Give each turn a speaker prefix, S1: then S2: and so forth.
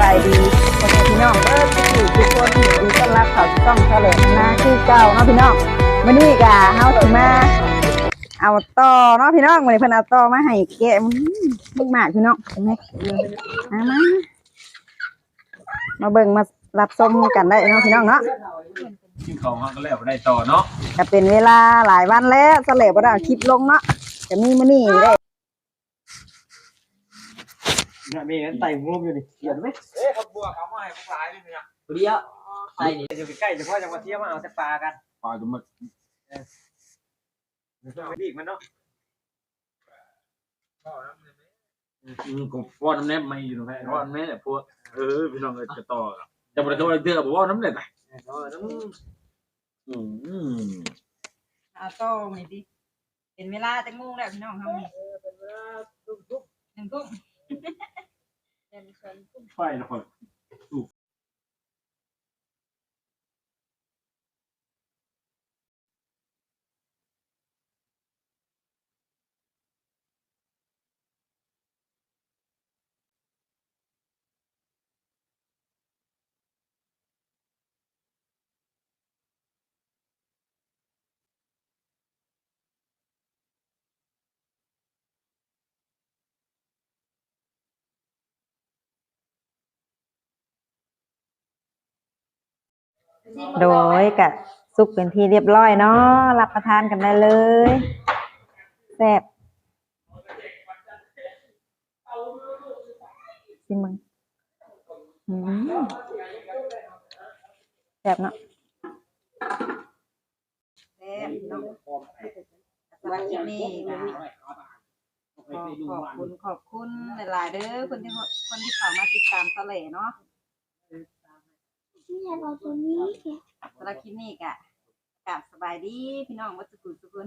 S1: บายดีพ่อแม่พี่น้องเออทุกทุกคนดีต้อนรับเขาสู่ช่องทะเลนาคือเก่าเนาะพี่น้องมื้อนี้ก็เฮาสิมา เอาต่อเนาะพี่น้องมื้อนี้เพิ่นเอาต่อมาให้แกะอื้อบึกมากพี่น้องเห็นไหมมามามาเบิ่งมารับชมกันได้เนาะพี่น้องเนาะ
S2: กินของเขาก็แล้วได้ต่อเนาะ
S1: ก็เป็นเวลาหลายวันแล้วสเลบบ่ได้เอาคลิปลงเนาะจะมีมื้อนี้ได้
S3: น่ะมีงั้นไต่งมอยู่นี่เขียนไหม
S2: เอ๊ะเขาบวกเอามาให้พวกหลายนี่เนี่ย
S3: เดียวไต่นี่อยู่ใกล้ๆเฉพาะจังหวัดเที่ยวมาเอาแต่ปลากัน
S2: ปลาจะมาบีกมันเนาะอืมก็ป้อนน้ำแนบไม่อยู่ตรงนั้นป้อนน้ำแนบเนี่ยพวกเออพี่น้องเอ้ยจะต่อจะบ่ได้โทรเตือนบอกว่าน้ำแนบไปอืม
S1: เอาต่อมื้อนี้เป็นเวลาจังโมงแล้วพี่น้องเฮานี่หนึ่งทุ่ม
S2: ไฟ
S1: โดยกับสุกเป็นที่เรียบร้อยเนาะรับประทานกันได้เลยแซ่บชิมมึงแซ่บเนาะแซ่บเนาะสำหรับคลิปนี้ก็ขอขอบคุณขอบคุณหลายๆเด้อคนที่คนที่เข้ามาติดตามตะเหล่เนาะ
S4: นี่ยเราตัวนี้
S1: สำหรับคลิปนี้กะกลับสบายดีพี่น้องวัดสุขุมสุขุน